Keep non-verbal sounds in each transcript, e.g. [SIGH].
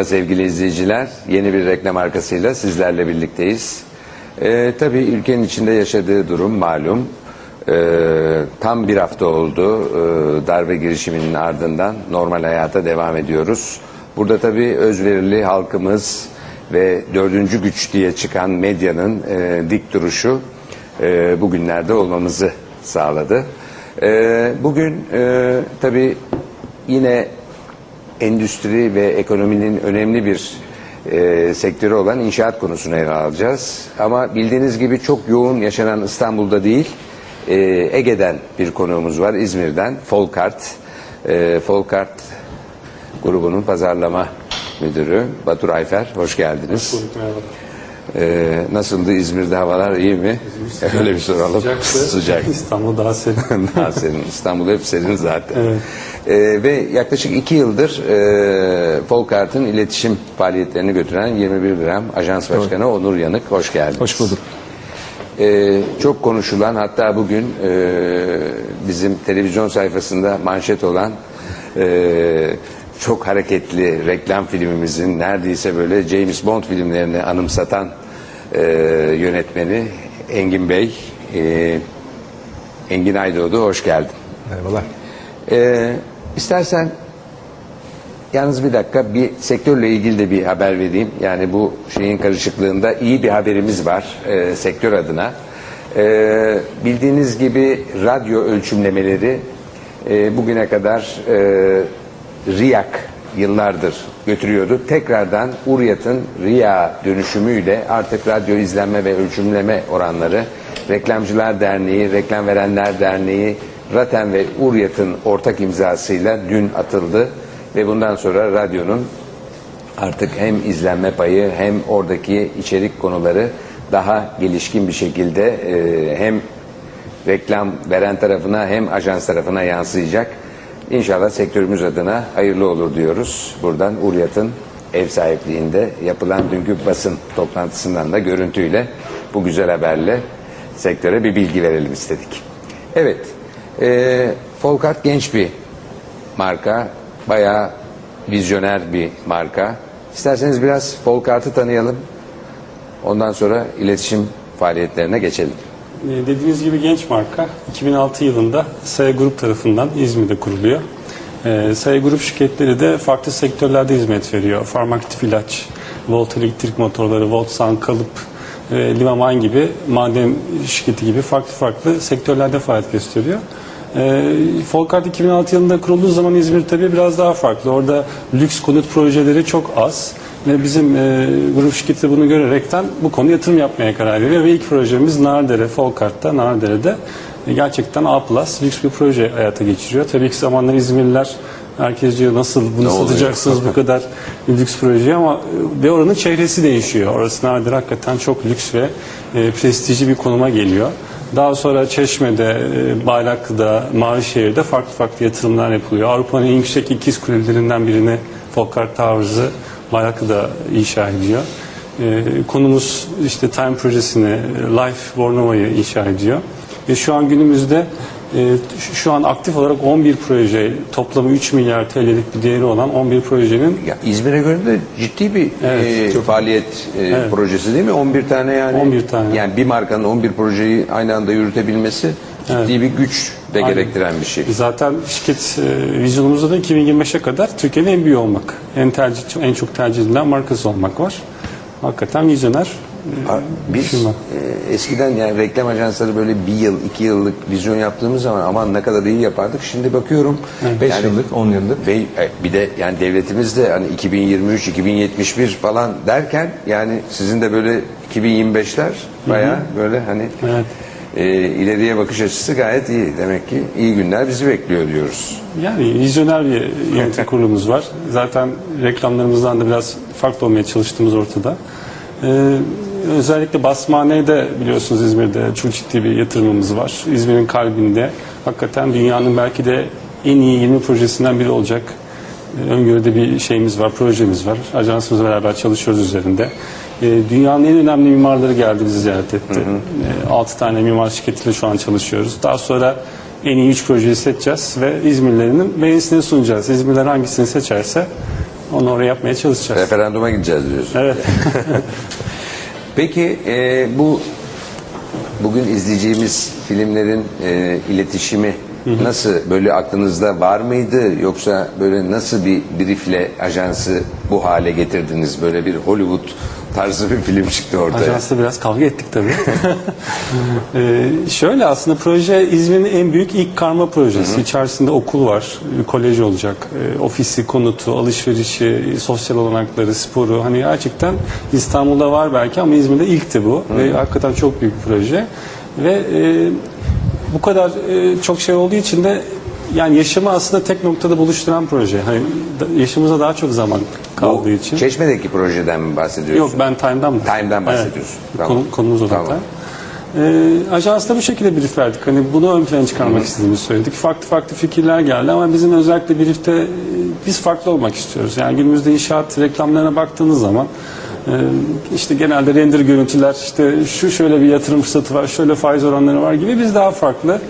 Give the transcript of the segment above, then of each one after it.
Merhaba sevgili izleyiciler. Yeni bir reklam arkasıyla sizlerle birlikteyiz. Ee, tabii ülkenin içinde yaşadığı durum malum. Ee, tam bir hafta oldu ee, darbe girişiminin ardından normal hayata devam ediyoruz. Burada tabii özverili halkımız ve dördüncü güç diye çıkan medyanın e, dik duruşu e, bugünlerde olmamızı sağladı. E, bugün e, tabii yine endüstri ve ekonominin önemli bir e, sektörü olan inşaat konusunu ele alacağız. Ama bildiğiniz gibi çok yoğun yaşanan İstanbul'da değil, e, Ege'den bir konuğumuz var, İzmir'den, Folkart. E, Folkart grubunun pazarlama müdürü Batur Ayfer, hoş geldiniz. E, nasıldı İzmir'de havalar iyi mi? Öyle bir soralım. Sıcaktı. [LAUGHS] Sıcak. İstanbul daha serin. [LAUGHS] Daha serin. İstanbul hep serin zaten. Evet. Ee, ve yaklaşık iki yıldır e, Folkart'ın iletişim faaliyetlerini götüren 21 gram Ajans Başkanı Onur Yanık. Hoş geldiniz. Hoş bulduk. Ee, çok konuşulan hatta bugün e, bizim televizyon sayfasında manşet olan e, çok hareketli reklam filmimizin neredeyse böyle James Bond filmlerini anımsatan e, yönetmeni Engin Bey, e, Engin Aydoğdu hoş geldin. Merhabalar. Ee, istersen yalnız bir dakika bir sektörle ilgili de bir haber vereyim. Yani bu şeyin karışıklığında iyi bir haberimiz var e, sektör adına. Ee, bildiğiniz gibi radyo ölçümlemeleri e, bugüne kadar e, RIAK yıllardır götürüyordu. Tekrardan Uriyat'ın RIA dönüşümüyle artık radyo izlenme ve ölçümleme oranları Reklamcılar Derneği, Reklam Verenler Derneği, Raten ve Uriyat'ın ortak imzasıyla dün atıldı ve bundan sonra radyonun artık hem izlenme payı hem oradaki içerik konuları daha gelişkin bir şekilde e, hem reklam veren tarafına hem ajans tarafına yansıyacak. İnşallah sektörümüz adına hayırlı olur diyoruz. Buradan Uriyat'ın ev sahipliğinde yapılan dünkü basın toplantısından da görüntüyle bu güzel haberle sektöre bir bilgi verelim istedik. Evet, e, Folkart genç bir marka, bayağı vizyoner bir marka. İsterseniz biraz Folkart'ı tanıyalım. Ondan sonra iletişim faaliyetlerine geçelim. Ee, Dediğiniz gibi genç marka 2006 yılında Saya Grup tarafından İzmir'de kuruluyor. Ee, Saya Grup şirketleri de farklı sektörlerde hizmet veriyor. Farmaktif ilaç, volt elektrik motorları, Voltsan kalıp, e, Limaman gibi maden şirketi gibi farklı farklı sektörlerde faaliyet gösteriyor. E, Folkart 2006 yılında kurulduğu zaman İzmir tabii biraz daha farklı. Orada lüks konut projeleri çok az. Ve bizim e, grup şirketi bunu görerekten bu konuya yatırım yapmaya karar veriyor. Ve ilk projemiz Nardere, Folkart'ta, Nardere'de e, gerçekten A+, lüks bir proje hayata geçiriyor. Tabii ki zamanla İzmirliler herkes diyor nasıl bunu satacaksınız bu kadar lüks projeyi ama e, ve oranın çehresi değişiyor. Orası Nardere hakikaten çok lüks ve e, prestijli bir konuma geliyor. Daha sonra Çeşme'de, e, Bayraklı'da, Mavişehir'de farklı farklı yatırımlar yapılıyor. Avrupa'nın en yüksek ikiz kulelerinden birini Folkart Towers'ı Bayraklı'da inşa ediyor. E, konumuz işte Time projesini, Life Bornova'yı inşa ediyor. Ve şu an günümüzde e, şu- an aktif olarak 11 proje, toplamı 3 milyar TL'lik bir değeri olan 11 projenin Ya İzmir'e göre de ciddi bir Evet, e, faaliyet e, Evet. projesi değil mi? 11 tane yani. 11 tane. Yani bir markanın 11 projeyi aynı anda yürütebilmesi ciddi bir güç de Aynen. gerektiren bir şey. Zaten şirket e, vizyonumuzda da 2025'e kadar Türkiye'nin en büyüğü olmak. En tercih en çok tercih edilen markası olmak var. Hakikaten vizyoner. e, Biz firma. e, eskiden yani reklam ajansları böyle bir yıl, iki yıllık vizyon yaptığımız zaman aman ne kadar iyi yapardık. Şimdi bakıyorum. 5 yani- yıllık, 10 yıllık. Ve bir de yani devletimiz de hani 2023, 2071 falan derken yani sizin de böyle 2025'ler bayağı böyle hani Evet. E, ileriye bakış açısı gayet iyi. Demek ki iyi günler bizi bekliyor diyoruz. Yani vizyoner bir yönetim kurulumuz var. Zaten reklamlarımızdan da biraz farklı olmaya çalıştığımız ortada. Ee, özellikle Basmane'de biliyorsunuz İzmir'de çok ciddi bir yatırımımız var. İzmir'in kalbinde hakikaten dünyanın belki de en iyi 20 projesinden biri olacak öngörüde bir şeyimiz var, projemiz var. Ajansımızla beraber çalışıyoruz üzerinde. E, dünyanın en önemli mimarları geldi bizi ziyaret etti. 6 tane mimar şirketiyle şu an çalışıyoruz. Daha sonra en iyi 3 projeyi seçeceğiz ve İzmirlilerin beğenisini sunacağız. İzmirliler hangisini seçerse Onu oraya yapmaya çalışacağız. Referanduma gideceğiz diyorsun. Evet. [LAUGHS] Peki e, bu bugün izleyeceğimiz filmlerin e, iletişimi nasıl böyle aklınızda var mıydı yoksa böyle nasıl bir briefle ajansı bu hale getirdiniz böyle bir Hollywood tarzı bir film çıktı ortaya. Ajansla biraz kavga ettik tabii. [LAUGHS] Ee, şöyle aslında proje İzmir'in en büyük ilk karma projesi. İçerisinde okul var, kolej olacak, e, ofisi, konutu, alışverişi, sosyal olanakları, sporu. Hani gerçekten İstanbul'da var belki ama İzmir'de ilkti bu. Ve hakikaten çok büyük bir proje. Ve e, bu kadar e, çok şey olduğu için de yani yaşamı aslında tek noktada buluşturan proje. Hani da- yaşımıza daha çok zaman kaldığı Bu için. Çeşme'deki projeden mi bahsediyorsun? Yok ben Time'dan mı? Time'dan bahsediyorsun. Tamam. Konu, konumuz o Tamam. zaten. Ee, ajansla bu şekilde brief verdik. Hani bunu ön plana çıkarmak istediğimizi söyledik. Farklı farklı fikirler geldi ama bizim özellikle briefte e, biz farklı olmak istiyoruz. Yani günümüzde inşaat reklamlarına baktığınız zaman işte genelde render görüntüler işte şu şöyle bir yatırım fırsatı var, şöyle faiz oranları var gibi biz daha farklı,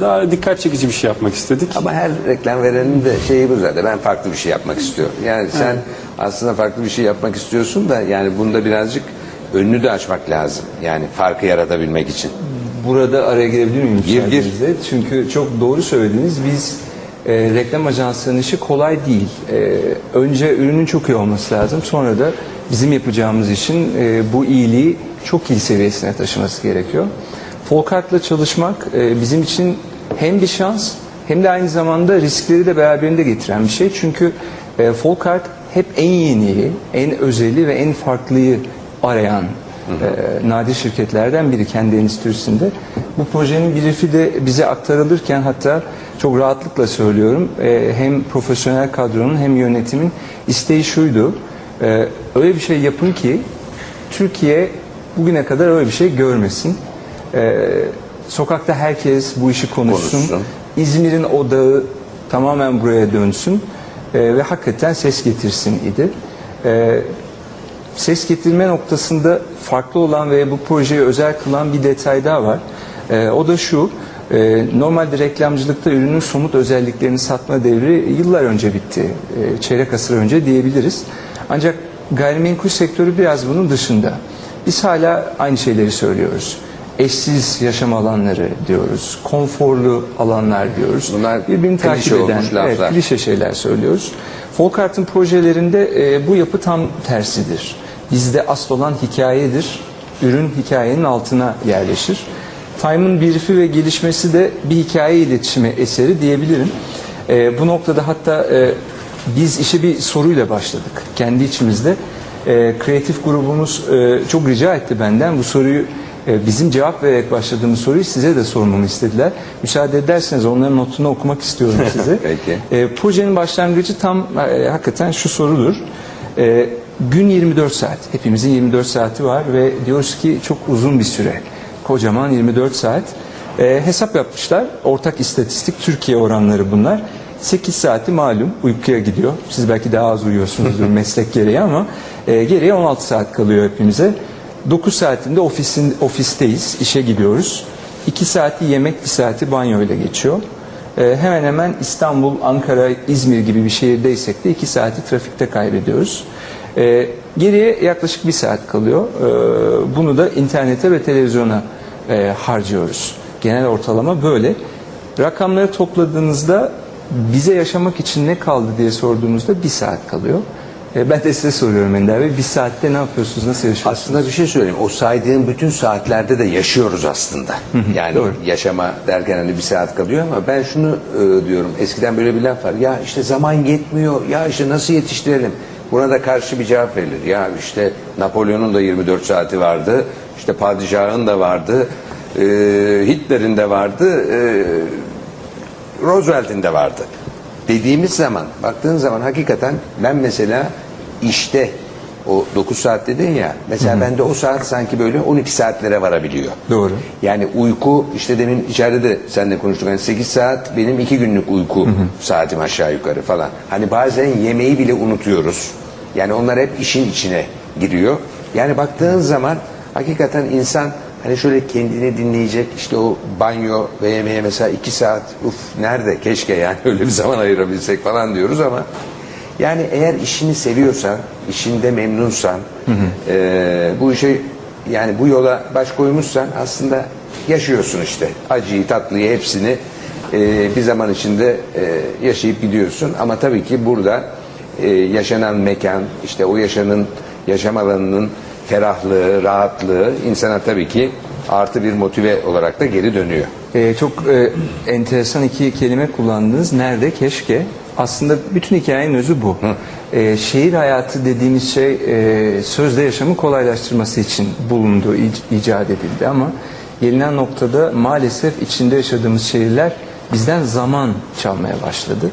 daha dikkat çekici bir şey yapmak istedik. Ama her reklam verenin de şeyi bu zaten. Ben farklı bir şey yapmak istiyorum. Yani sen aslında farklı bir şey yapmak istiyorsun da yani bunda birazcık önünü de açmak lazım. Yani farkı yaratabilmek için. Burada araya girebilir miyim? Gir, gir. Çünkü çok doğru söylediniz. Biz e, reklam ajansının işi kolay değil. E, önce ürünün çok iyi olması lazım. Sonra da bizim yapacağımız işin e, bu iyiliği çok iyi seviyesine taşıması gerekiyor. Folkart'la çalışmak e, bizim için hem bir şans hem de aynı zamanda riskleri de beraberinde getiren bir şey. Çünkü e, Folkart hep en yeniyi, en özeli ve en farklıyı arayan e, nadir şirketlerden biri kendi endüstrisinde. Bu projenin brief'i de bize aktarılırken hatta çok rahatlıkla söylüyorum e, hem profesyonel kadronun hem yönetimin isteği şuydu. E, öyle bir şey yapın ki Türkiye bugüne kadar öyle bir şey görmesin. E, sokakta herkes bu işi konuşsun. Konuşsun. İzmir'in odağı tamamen buraya dönsün e, ve hakikaten ses getirsin idi. E, ses getirme noktasında farklı olan ve bu projeyi özel kılan bir detay daha var. Ee, o da şu, e, normalde reklamcılıkta ürünün somut özelliklerini satma devri yıllar önce bitti. E, çeyrek asır önce diyebiliriz. Ancak gayrimenkul sektörü biraz bunun dışında. Biz hala aynı şeyleri söylüyoruz. Eşsiz yaşam alanları diyoruz. Konforlu alanlar diyoruz. Bunlar birbirini takip eden evet, klişe şeyler söylüyoruz. Folkart'ın projelerinde e, bu yapı tam tersidir. Bizde asıl olan hikayedir. Ürün hikayenin altına yerleşir. Time'ın brief'i ve gelişmesi de bir hikaye iletişimi eseri diyebilirim. E, bu noktada hatta e, biz işe bir soruyla başladık kendi içimizde. E, kreatif grubumuz e, çok rica etti benden bu soruyu e, bizim cevap vererek başladığımız soruyu size de sormamı istediler. Müsaade ederseniz onların notunu okumak istiyorum [LAUGHS] size. Peki. E, projenin başlangıcı tam e, hakikaten şu sorudur. E, gün 24 saat. Hepimizin 24 saati var ve diyoruz ki çok uzun bir süre. Kocaman 24 saat. E, hesap yapmışlar. Ortak istatistik Türkiye oranları bunlar. 8 saati malum uykuya gidiyor. Siz belki daha az uyuyorsunuzdur [LAUGHS] meslek gereği ama e, geriye 16 saat kalıyor hepimize. 9 saatinde ofisin, ofisteyiz, işe gidiyoruz. 2 saati yemek, 1 saati banyo ile geçiyor. Ee, hemen hemen İstanbul, Ankara, İzmir gibi bir şehirdeysek de 2 saati trafikte kaybediyoruz. Ee, geriye yaklaşık 1 saat kalıyor. Ee, bunu da internete ve televizyona e, harcıyoruz. Genel ortalama böyle. Rakamları topladığınızda bize yaşamak için ne kaldı diye sorduğumuzda 1 saat kalıyor. Ee, ben de size soruyorum Ender Bey. Bir saatte ne yapıyorsunuz, nasıl yaşıyorsunuz? Aslında bir şey söyleyeyim. O saydığın bütün saatlerde de yaşıyoruz aslında. Yani doğru. yaşama derken hani bir saat kalıyor ama ben şunu e, diyorum. Eskiden böyle bir laf var. Ya işte zaman yetmiyor. Ya işte nasıl yetiştirelim? Buna da karşı bir cevap verilir. Ya işte Napolyon'un da 24 saati vardı. İşte padişahın da vardı. e, Hitler'in de vardı. e, Roosevelt'in de vardı. Dediğimiz zaman, baktığın zaman hakikaten ben mesela işte o 9 saat dedin ya, mesela bende o saat sanki böyle 12 saatlere varabiliyor. Doğru. Yani uyku işte demin içeride de seninle konuştuk. Hani 8 saat benim 2 günlük uyku saatim aşağı yukarı falan. Hani bazen yemeği bile unutuyoruz. Yani onlar hep işin içine giriyor. Yani baktığın zaman hakikaten insan hani şöyle kendini dinleyecek işte o banyo ve yemeğe mesela 2 saat uf nerede keşke yani [LAUGHS] öyle bir zaman ayırabilsek falan diyoruz ama Yani eğer işini seviyorsan, işinde memnunsan, e, bu işe yani bu yola baş koymuşsan aslında yaşıyorsun işte. Acıyı, tatlıyı hepsini e, bir zaman içinde e, yaşayıp gidiyorsun. Ama tabii ki burada e, yaşanan mekan, işte o yaşanın yaşam alanının ferahlığı, rahatlığı insana tabii ki artı bir motive olarak da geri dönüyor. Ee, çok e, enteresan iki kelime kullandınız. Nerede? Keşke. Aslında bütün hikayenin özü bu. Ee, şehir hayatı dediğimiz şey e, sözde yaşamı kolaylaştırması için bulundu, ic- icat edildi ama gelinen noktada maalesef içinde yaşadığımız şehirler bizden zaman çalmaya başladı.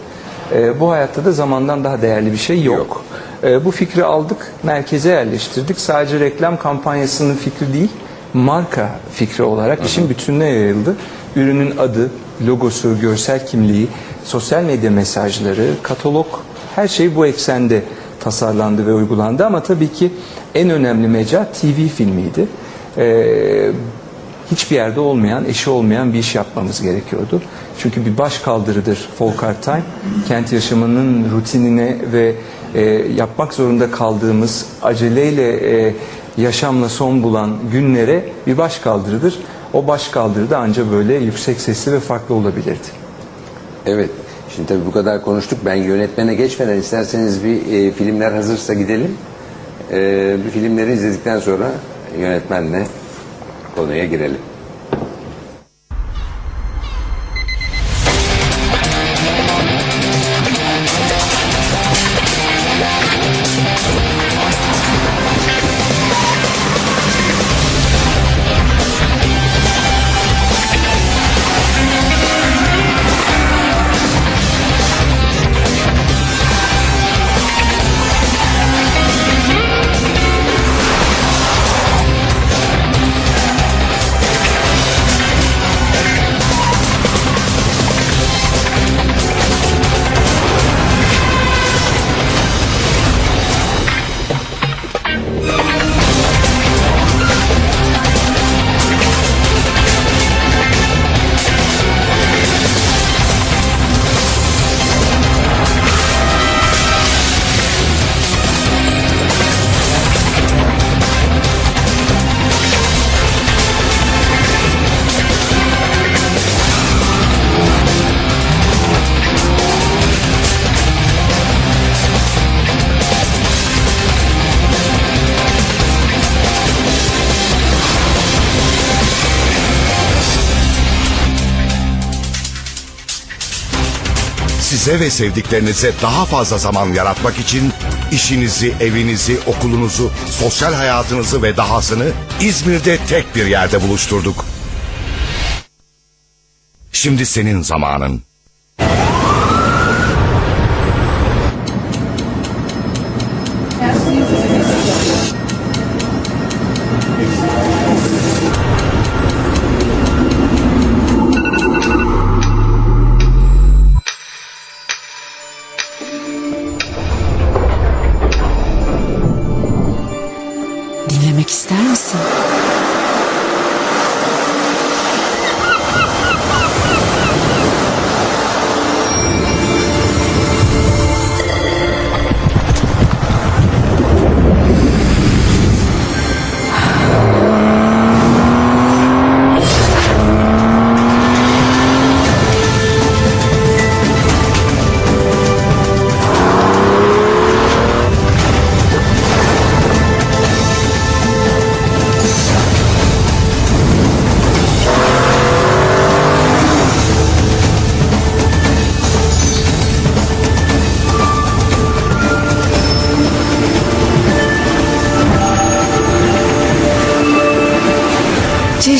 Ee, bu hayatta da zamandan daha değerli bir şey yok. Yok. Ee, bu fikri aldık, merkeze yerleştirdik. Sadece reklam kampanyasının fikri değil, marka fikri olarak işin bütününe yayıldı. Ürünün adı, logosu, görsel kimliği, sosyal medya mesajları, katalog, her şey bu eksende tasarlandı ve uygulandı. Ama tabii ki en önemli mecra TV filmiydi. Ee, hiçbir yerde olmayan, eşi olmayan bir iş yapmamız gerekiyordu. Çünkü bir baş kaldırıdır Folkart Time. Kent yaşamının rutinine ve e, yapmak zorunda kaldığımız aceleyle e, yaşamla son bulan günlere bir baş kaldırıdır. O baş kaldırı da ancak böyle yüksek sesli ve farklı olabilirdi. Evet. Şimdi tabii bu kadar konuştuk. Ben yönetmene geçmeden isterseniz bir e, filmler hazırsa gidelim. E, bir filmleri izledikten sonra yönetmenle konuya girelim. Ve sevdiklerinize daha fazla zaman yaratmak için işinizi, evinizi, okulunuzu, sosyal hayatınızı ve dahasını İzmir'de tek bir yerde buluşturduk. Şimdi senin zamanın.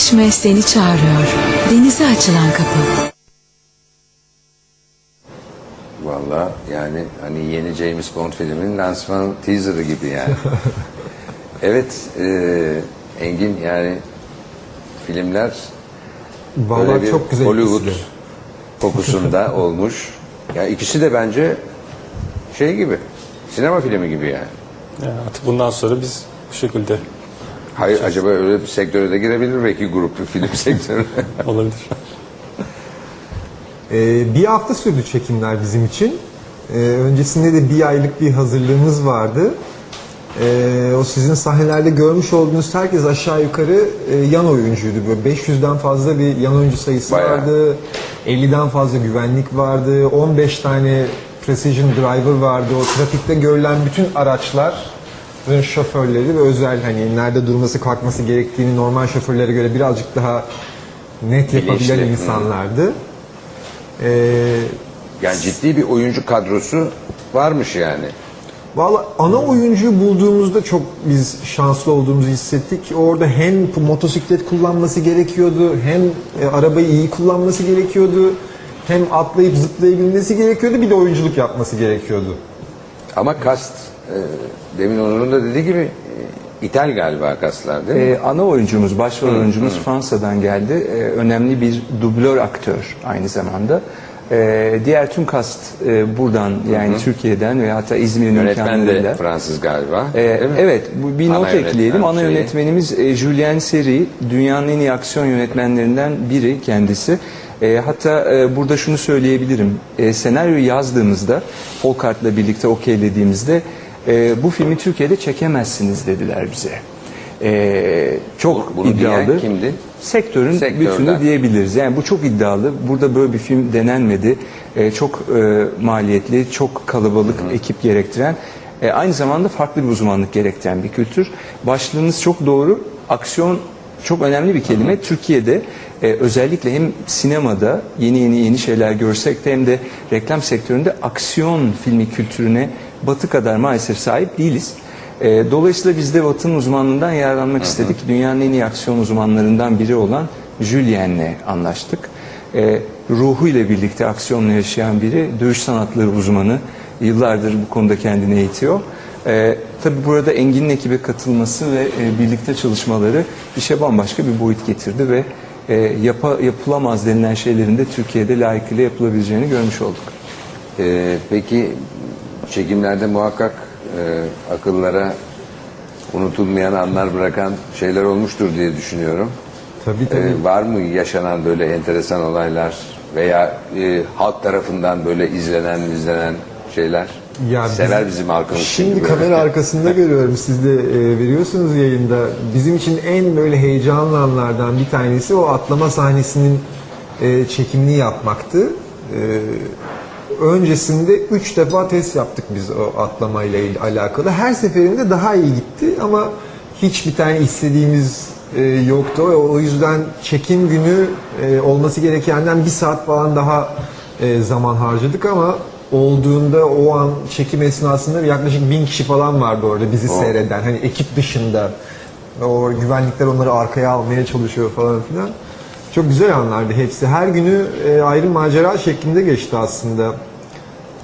Çeşme seni çağırıyor. Denize açılan kapı. Valla yani hani yeni James Bond filminin lansman teaserı gibi yani. [LAUGHS] evet e, Engin yani filmler Vallahi böyle bir çok güzel Hollywood ikisi kokusunda [LAUGHS] olmuş. Ya ikisi de bence şey gibi sinema filmi gibi yani. Yani artık bundan sonra biz bu şekilde Hayır acaba öyle bir sektöre de girebilir belki grup film [LAUGHS] sektörü. olabilir. Ee, bir hafta sürdü çekimler bizim için. Ee, öncesinde de bir aylık bir hazırlığımız vardı. Ee, o sizin sahnelerde görmüş olduğunuz herkes aşağı yukarı e, yan oyuncuydu. Böyle 500'den fazla bir yan oyuncu sayısı Bayağı. vardı. 50'den fazla güvenlik vardı. 15 tane precision driver vardı. O trafikte görülen bütün araçların şoförleri ve özel hani nerede durması kalkması gerektiğini normal şoförlere göre birazcık daha net yapabilen Bilinçli, insanlardı. Ee, Yani ciddi bir oyuncu kadrosu varmış yani. Valla ana oyuncuyu bulduğumuzda çok biz şanslı olduğumuzu hissettik. Orada hem motosiklet kullanması gerekiyordu, hem e, arabayı iyi kullanması gerekiyordu, hem atlayıp zıplayabilmesi gerekiyordu, bir de oyunculuk yapması gerekiyordu. Ama kast, demin Onur'un da dediği gibi e, İthal galiba kastlar değil mi? Ee, ana oyuncumuz, başrol oyuncumuz Fransa'dan geldi. Ee, önemli bir dublör aktör aynı zamanda. Ee, diğer tüm kast e, buradan yani Türkiye'den ve hatta İzmir'in Yönetmen de. Fransız galiba. Ee, evet, bu bir Ana not ekleyelim. Ana şeyi. yönetmenimiz e, Julien Seri, dünyanın en iyi aksiyon yönetmenlerinden biri kendisi. E, hatta e, burada şunu söyleyebilirim. E, senaryoyu yazdığımızda, Folkart'la birlikte okeylediğimizde e, bu filmi Türkiye'de çekemezsiniz dediler bize. E, çok Bunu iddialı. kimdi? Sektörün Sektörden. bütünü diyebiliriz. Yani bu çok iddialı. Burada böyle bir film denenmedi. E, çok e, maliyetli, çok kalabalık ekip gerektiren, e, aynı zamanda farklı bir uzmanlık gerektiren bir kültür. Başlığınız çok doğru. Aksiyon çok önemli bir kelime. Türkiye'de e, özellikle hem sinemada yeni yeni yeni şeyler görsek de hem de reklam sektöründe aksiyon filmi kültürüne batı kadar maalesef sahip değiliz. E, dolayısıyla biz de Batı'nın uzmanlığından yararlanmak istedik. Dünyanın en iyi aksiyon uzmanlarından biri olan Julien'le anlaştık. E, ruhuyla birlikte aksiyonla yaşayan biri, dövüş sanatları uzmanı. Yıllardır bu konuda kendini eğitiyor. E, tabii burada Engin'in ekibe katılması ve e, birlikte çalışmaları işe bambaşka bir boyut getirdi ve e, yapa, yapılamaz denilen şeylerin de Türkiye'de layıkıyla yapılabileceğini görmüş olduk. Ee, peki çekimlerde muhakkak e, akıllara unutulmayan anlar bırakan şeyler olmuştur diye düşünüyorum. Tabii tabii. Ee, var mı yaşanan böyle enteresan olaylar veya e, halk tarafından böyle izlenen izlenen şeyler? Ya Sever biz- bizim halkımız. Şimdi çünkü kamera böyle. arkasında [LAUGHS] görüyorum siz de e, veriyorsunuz yayında. Bizim için en böyle heyecanlı anlardan bir tanesi o atlama sahnesinin e, çekimini yapmaktı. E, öncesinde üç defa test yaptık biz o atlamayla alakalı. Her seferinde daha iyi gitti ama hiçbir tane istediğimiz e, yoktu. O, o yüzden çekim günü e, olması gerekenden bir saat falan daha e, zaman harcadık ama olduğunda o an çekim esnasında yaklaşık bin kişi falan vardı orada bizi seyreden. Hani ekip dışında. O güvenlikler onları arkaya almaya çalışıyor falan filan. Çok güzel anlardı hepsi. Her günü e, ayrı macera şeklinde geçti aslında.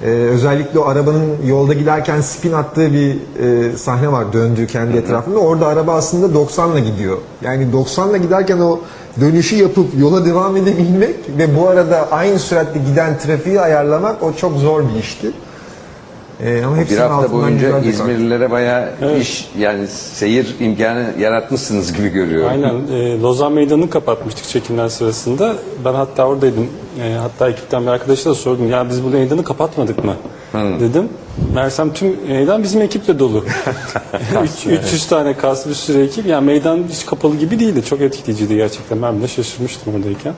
Ee, özellikle o arabanın yolda giderken spin attığı bir e, sahne var döndüğü kendi etrafında. Orada araba aslında 90'la gidiyor. Yani 90'la giderken o dönüşü yapıp yola devam edebilmek ve bu arada aynı süratle giden trafiği ayarlamak o çok zor bir işti. Ee, ama Bir hafta boyunca İzmirlilere bayağı iş yani seyir imkanı yaratmışsınız gibi görüyorum. Aynen. E, Lozan Meydanı'nı kapatmıştık çekimler sırasında. Ben hatta oradaydım. E, hatta ekipten bir arkadaşa da sordum. Ya biz bu meydanı kapatmadık mı? Dedim. Mersem tüm meydan bizim ekiple dolu. [LAUGHS] Üç- 300 tane kas bir sürü ekip. Yani meydan hiç kapalı gibi değildi. Çok etkileyiciydi gerçekten. Ben de şaşırmıştım oradayken.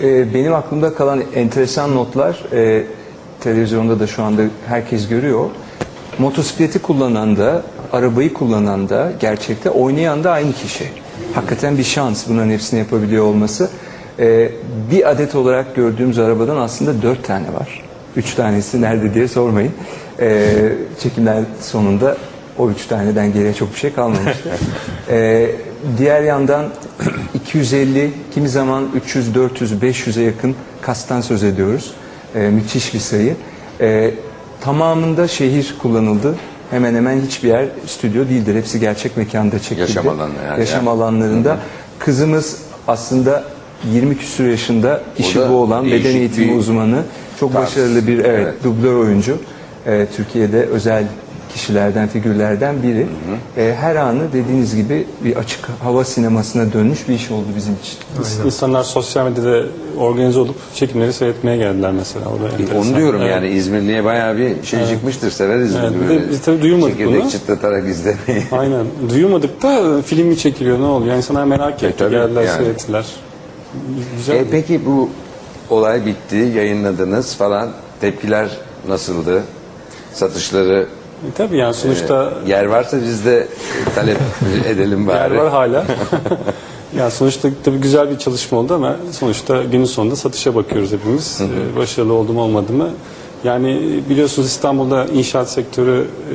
Ee, benim aklımda kalan enteresan notlar e, televizyonda da şu anda herkes görüyor. Motosikleti kullanan da, arabayı kullanan da, gerçekte oynayan da aynı kişi. Hakikaten bir şans bunların hepsini yapabiliyor olması. Ee, bir adet olarak gördüğümüz arabadan aslında dört tane var. Üç tanesi nerede diye sormayın. Ee, çekimler sonunda o üç taneden geriye çok bir şey kalmamıştı. [LAUGHS] Ee, diğer yandan 250, kimi zaman 300, 400, 500'e yakın kastan söz ediyoruz. Ee, müthiş bir sayı. Ee, tamamında şehir kullanıldı. Hemen hemen hiçbir yer stüdyo değildir. Hepsi gerçek mekanda çekildi. Yaşam alanı yani. Yaşam alanlarında. Kızımız aslında 20 küsur yaşında işi bu olan beden eğitimi bir uzmanı. Çok tarz. başarılı bir evet, Evet. dublör oyuncu. Ee, Türkiye'de özel kişilerden, figürlerden biri. E, her anı dediğiniz gibi bir açık hava sinemasına dönmüş bir iş oldu bizim için. İnsanlar sosyal medyada organize olup çekimleri seyretmeye geldiler mesela. O da enteresan. Onu diyorum Evet. yani İzmirli'ye bayağı bir şey çıkmıştır. Severiz Evet, biz bir de böyle biz tabii duymadık çekirdek bunu. çıtlatarak izlemeyi. [LAUGHS] Aynen. Duymadık da film mi çekiliyor ne oluyor? Yani insanlar merak etti. tabii, geldiler yani. seyrettiler. Güzel. E, peki bu olay bitti, yayınladınız falan. Tepkiler nasıldı? Satışları E, tabii yani sonuçta yer varsa biz de talep [LAUGHS] edelim yer bari. var hala. [LAUGHS] yani sonuçta tabii güzel bir çalışma oldu ama sonuçta günün sonunda satışa bakıyoruz hepimiz. E, başarılı oldu mu olmadı mı? Yani biliyorsunuz İstanbul'da inşaat sektörü e,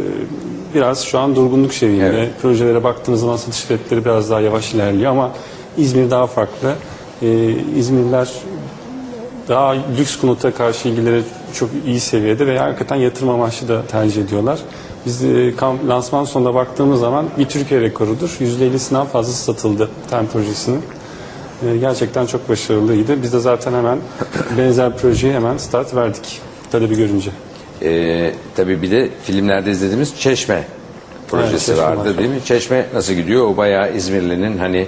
biraz şu an durgunluk şeyinde. Evet. Projelere baktığınız zaman satış fiyatları biraz daha yavaş ilerliyor ama İzmir daha farklı. E, İzmirliler daha lüks konuta karşı ilgileri çok iyi seviyede ve hakikaten yatırım amaçlı da tercih ediyorlar. Biz e, kamp, lansman sonunda baktığımız zaman bir Türkiye rekorudur. %50'sinden fazlası satıldı TEM projesinin. E, gerçekten çok başarılıydı. Biz de zaten hemen benzer projeye hemen start verdik talebi görünce. E, tabii bir de filmlerde izlediğimiz Çeşme projesi Çeşme vardı var. değil mi? Çeşme nasıl gidiyor? O bayağı İzmirli'nin hani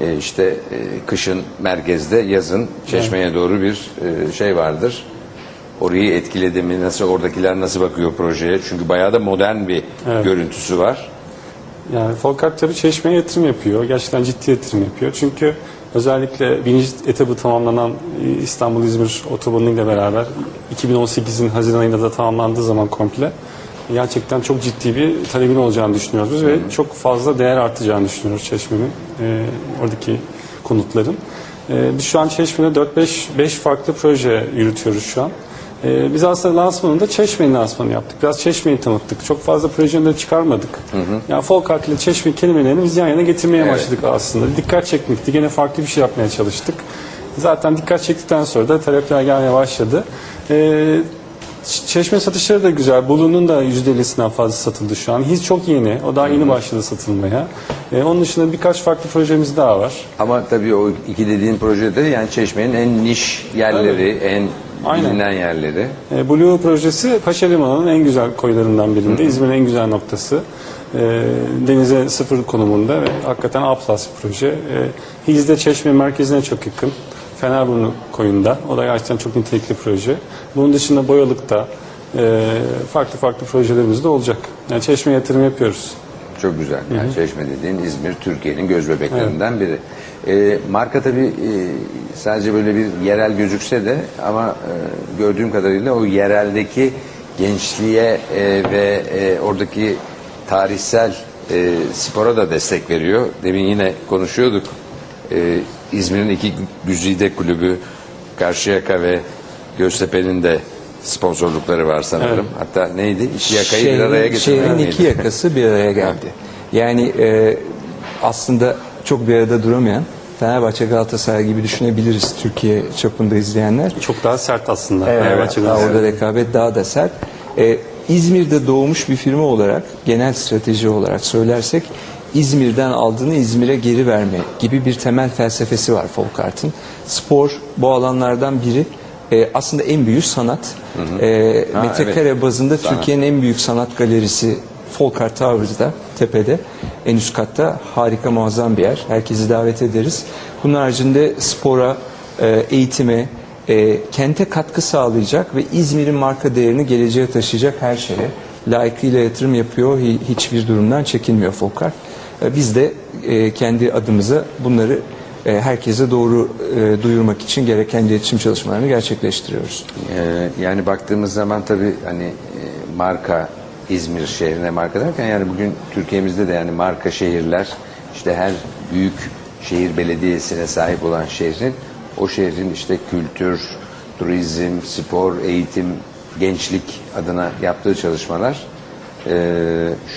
e, işte e, kışın merkezde, yazın Çeşme'ye doğru bir e, şey vardır. Orayı etkiledi mi? Nasıl oradakiler nasıl bakıyor projeye? Çünkü bayağı da modern bir Evet. görüntüsü var. Yani Folkart tabii Çeşme'ye yatırım yapıyor. Gerçekten ciddi yatırım yapıyor. Çünkü özellikle birinci etabı tamamlanan e, İstanbul-İzmir otobanı ile beraber 2018'in Haziran ayında da tamamlandığı zaman komple gerçekten çok ciddi bir talebin olacağını düşünüyoruz biz ve çok fazla değer artacağını düşünüyoruz Çeşme'nin e, oradaki konutların. E, biz şu an Çeşme'de 4-5 5 farklı proje yürütüyoruz şu an. Ee, biz aslında lansmanında Çeşme'nin lansmanı yaptık. Biraz Çeşme'yi tanıttık. Çok fazla projeleri çıkarmadık. Yani folk art ile Çeşme kelimelerini biz yan yana getirmeye Evet. başladık aslında. Dikkat çekmekti. Gene farklı bir şey yapmaya çalıştık. Zaten dikkat çektikten sonra da talepler gelmeye başladı. Ç- Çeşme satışları da güzel. Bolu'nun da %50'sinden fazla satıldı şu an. Hiç çok yeni. O daha yeni başladı satılmaya. Ee, onun dışında birkaç farklı projemiz daha var. Ama tabii o iki dediğin projede yani Çeşme'nin en niş yerleri, en Aynen. bilinen yerleri. E, Blue projesi Paşa Limanı'nın en güzel koylarından birinde. İzmir'in en güzel noktası. E, denize sıfır konumunda ve hakikaten A plus bir proje. E, Hizde Çeşme merkezine çok yakın. Fenerburnu koyunda. O da gerçekten çok nitelikli proje. Bunun dışında Boyalık'ta e, farklı farklı projelerimiz de olacak. Yani Çeşme yatırım yapıyoruz. Çok güzel. Yani Çeşme dediğin İzmir Türkiye'nin göz bebeklerinden biri. Ee, marka tabii e, sadece böyle bir yerel gözükse de ama e, gördüğüm kadarıyla o yereldeki gençliğe e, ve e, oradaki tarihsel e, spora da destek veriyor. Demin yine konuşuyorduk. E, İzmir'in iki güzide kulübü Karşıyaka ve Göztepe'nin de sponsorlukları var sanırım. Hatta neydi? İki yakayı bir araya getirmek şehrin iki yakası bir araya geldi. Yani e, aslında çok bir arada duramayan Fenerbahçe Galatasaray gibi düşünebiliriz Türkiye çapında izleyenler. Çok daha sert aslında. Evet, Fenerbahçe daha orada rekabet daha da sert. Ee, İzmir'de doğmuş bir firma olarak, genel strateji olarak söylersek, İzmir'den aldığını İzmir'e geri verme gibi bir temel felsefesi var Folkart'ın. Spor bu alanlardan biri. Ee, aslında en büyük sanat. Ee, Ha, metrekare bazında Sanat. Türkiye'nin en büyük sanat galerisi Folkart Towers'da, tepede. En üst katta harika muazzam bir yer. Herkesi davet ederiz. Bunun haricinde spora, e, eğitime, e, kente katkı sağlayacak ve İzmir'in marka değerini geleceğe taşıyacak her şeye layıkıyla yatırım yapıyor. Hi- Hiçbir durumdan çekinmiyor Folkart. E, biz de e, kendi adımıza bunları e, herkese doğru duyurmak için gereken iletişim çalışmalarını gerçekleştiriyoruz. Yani baktığımız zaman tabii hani marka İzmir şehrine marka derken yani bugün Türkiye'mizde de yani marka şehirler işte her büyük şehir belediyesine sahip olan şehrin o şehrin işte kültür, turizm, spor, eğitim, gençlik adına yaptığı çalışmalar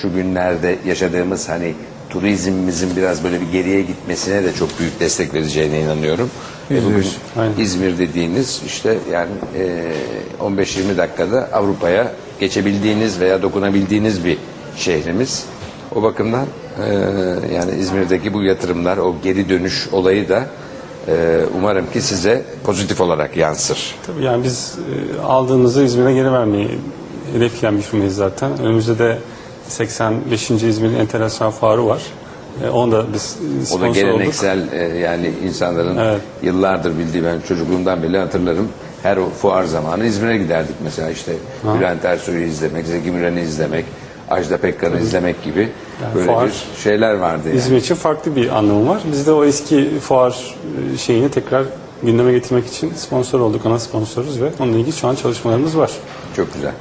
şu günlerde yaşadığımız hani turizmimizin biraz böyle bir geriye gitmesine de çok büyük destek vereceğine inanıyorum. Ve bugün. Aynen. İzmir dediğiniz işte yani e, 15-20 dakikada Avrupa'ya geçebildiğiniz veya dokunabildiğiniz bir şehrimiz. O bakımdan e, yani İzmir'deki bu yatırımlar, o geri dönüş olayı da e, umarım ki size pozitif olarak yansır. Tabii yani biz e, aldığımızı İzmir'e geri vermeyi hedefleyen bir firmayız zaten. Önümüzde de 85. İzmir Enternasyonel Fuarı var. E, onu da biz O da olduk. geleneksel e, yani insanların Evet. yıllardır bildiği ben çocukluğumdan beri hatırlarım. Her o fuar zamanı İzmir'e giderdik mesela işte Bülent Ersoy'u izlemek, Zeki Müren'i izlemek, Ajda Pekkan'ı izlemek gibi böyle fuar- bir şeyler vardı yani. İzmir için farklı bir anlamı var. Biz de o eski fuar e, şeyini tekrar gündeme getirmek için sponsor olduk. Ana sponsoruz ve onunla ilgili şu an çalışmalarımız var. Çok güzel.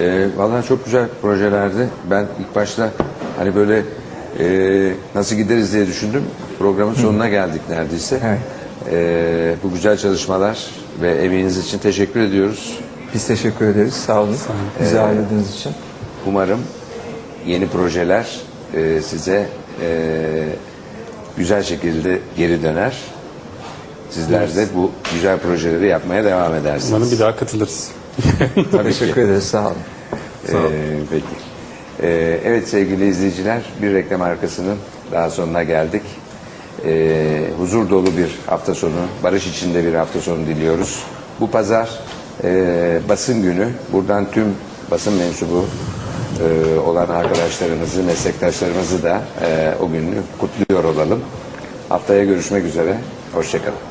Ee, vallahi çok güzel projelerdi. Ben ilk başta hani böyle e, nasıl gideriz diye düşündüm. Programın sonuna geldik neredeyse. Evet. Ee, bu güzel çalışmalar ve emeğiniz için teşekkür ediyoruz. Biz teşekkür ederiz. Sağ olun. Bizi ağırladığınız için. Umarım yeni projeler e, size e, güzel şekilde geri döner. Sizler de bu güzel projeleri yapmaya devam edersiniz. Umarım bir daha katılırız. Teşekkür ederiz. Sağ olun. Ee, peki. Ee, evet sevgili izleyiciler bir reklam arkasının daha sonuna geldik. Ee, huzur dolu bir hafta sonu, barış içinde bir hafta sonu diliyoruz. Bu pazar e, basın günü. Buradan tüm basın mensubu e, olan arkadaşlarımızı, meslektaşlarımızı da e, o günü kutluyor olalım. Haftaya görüşmek üzere. Hoşçakalın.